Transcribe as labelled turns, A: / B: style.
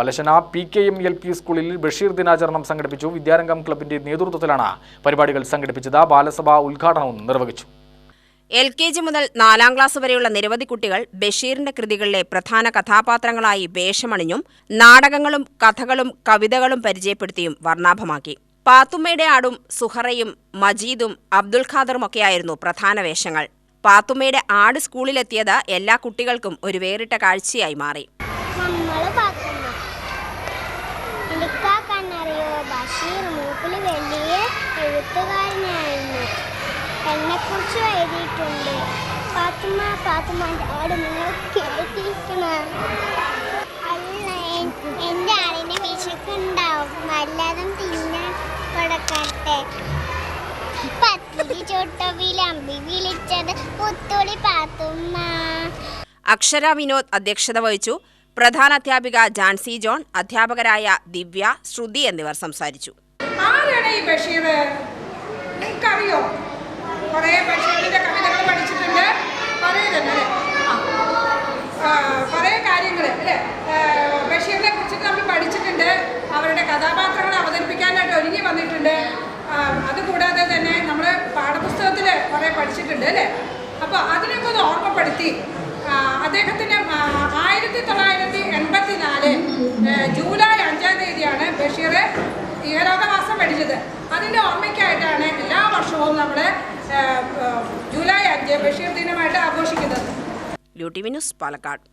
A: പലശന P K M L P സ്കൂളിൽ ബഷീർ ദിനാചരണം സംഘടിപ്പിച്ചു. വിദ്യാരംഗം ക്ലബിന്റെ നേതൃത്വത്തിലാണ് പരിപാടികൾ സംഘടിപ്പിച്ചത്. ബാലസഭ ഉദ്ഘാടനവും നിർവഹിച്ചു.
B: എൽ കെ ജി മുതൽ നാലാം ക്ലാസ് വരെയുള്ള നിരവധി കുട്ടികൾ ബഷീറിന്റെ കൃതികളിലെ പ്രധാന കഥാപാത്രങ്ങളായി വേഷമണിഞ്ഞും നാടകങ്ങളും കഥകളും കവിതകളും പരിചയപ്പെടുത്തിയും വർണാഭമാക്കി. പാത്തുമ്മയുടെ ആടും സുഹറയും മജീദും അബ്ദുൽ ഖാദറും ഖാദറുമൊക്കെയായിരുന്നു പ്രധാന വേഷങ്ങൾ. പാത്തുമ്മയുടെ ആട് സ്കൂളിലെത്തിയത് എല്ലാ കുട്ടികൾക്കും ഒരു വേറിട്ട കാഴ്ചയായി മാറി.
C: മൂപ്പിൽ വലിയ എഴുത്തുകാരനായിരുന്നു. എന്നെക്കുറിച്ച് എഴുതിയിട്ടുണ്ട്. പാത്തുമ്മ പാത്തുമ്മന്റെ അവിടെ നിങ്ങൾ കേട്ടിരിക്കണ? അല്ല എന്റെ ആളിനെ വിശക്കുണ്ടാവും വല്ലതും തിന്നാൻ കൊടുക്കട്ടെ
B: അക്ഷര വിനോദ് അധ്യക്ഷത വഹിച്ചു. പ്രധാന അധ്യാപിക ജാൻസി ജോൺ അധ്യാപകരായ ദിവ്യ ശ്രുതി എന്നിവർ സംസാരിച്ചു.
D: ആരാണ് ഈ ബഷീർ നിങ്ങൾക്കറിയോ? കുറേ ബഷീറിന്റെ കവിതകൾ പഠിച്ചിട്ടുണ്ട്. പറയുന്നുണ്ട് കുറെ കാര്യങ്ങൾ അല്ലേ? ബഷീറിനെ കുറിച്ചിട്ട് നമ്മൾ പഠിച്ചിട്ടുണ്ട്. അവരുടെ കഥാപാത്രങ്ങളെ അവതരിപ്പിക്കാനായിട്ട് ഒരുങ്ങി വന്നിട്ടുണ്ട്. അതുകൂടാതെ തന്നെ നമ്മൾ പാഠപുസ്തകത്തിൽ കുറേ പഠിച്ചിട്ടുണ്ട് അല്ലേ? അപ്പോൾ അതിനൊക്കെ ഒന്ന് ഓർമ്മപ്പെടുത്തി. അദ്ദേഹത്തിന്റെ ആയിരത്തി തൊള്ളായിരത്തി എൺപത്തി നാല് ജൂലൈ അഞ്ചാം തീയതിയാണ് ബഷീർ ഇഹലോകവാസം പഠിച്ചത്. അതിന്റെ ഓർമ്മയ്ക്കായിട്ടാണ് എല്ലാ വർഷവും നമ്മൾ ജൂലൈ അഞ്ച് ബഷീർ ദിനമായിട്ട് ആഘോഷിക്കുന്നത്.
B: യു പാലക്കാട്.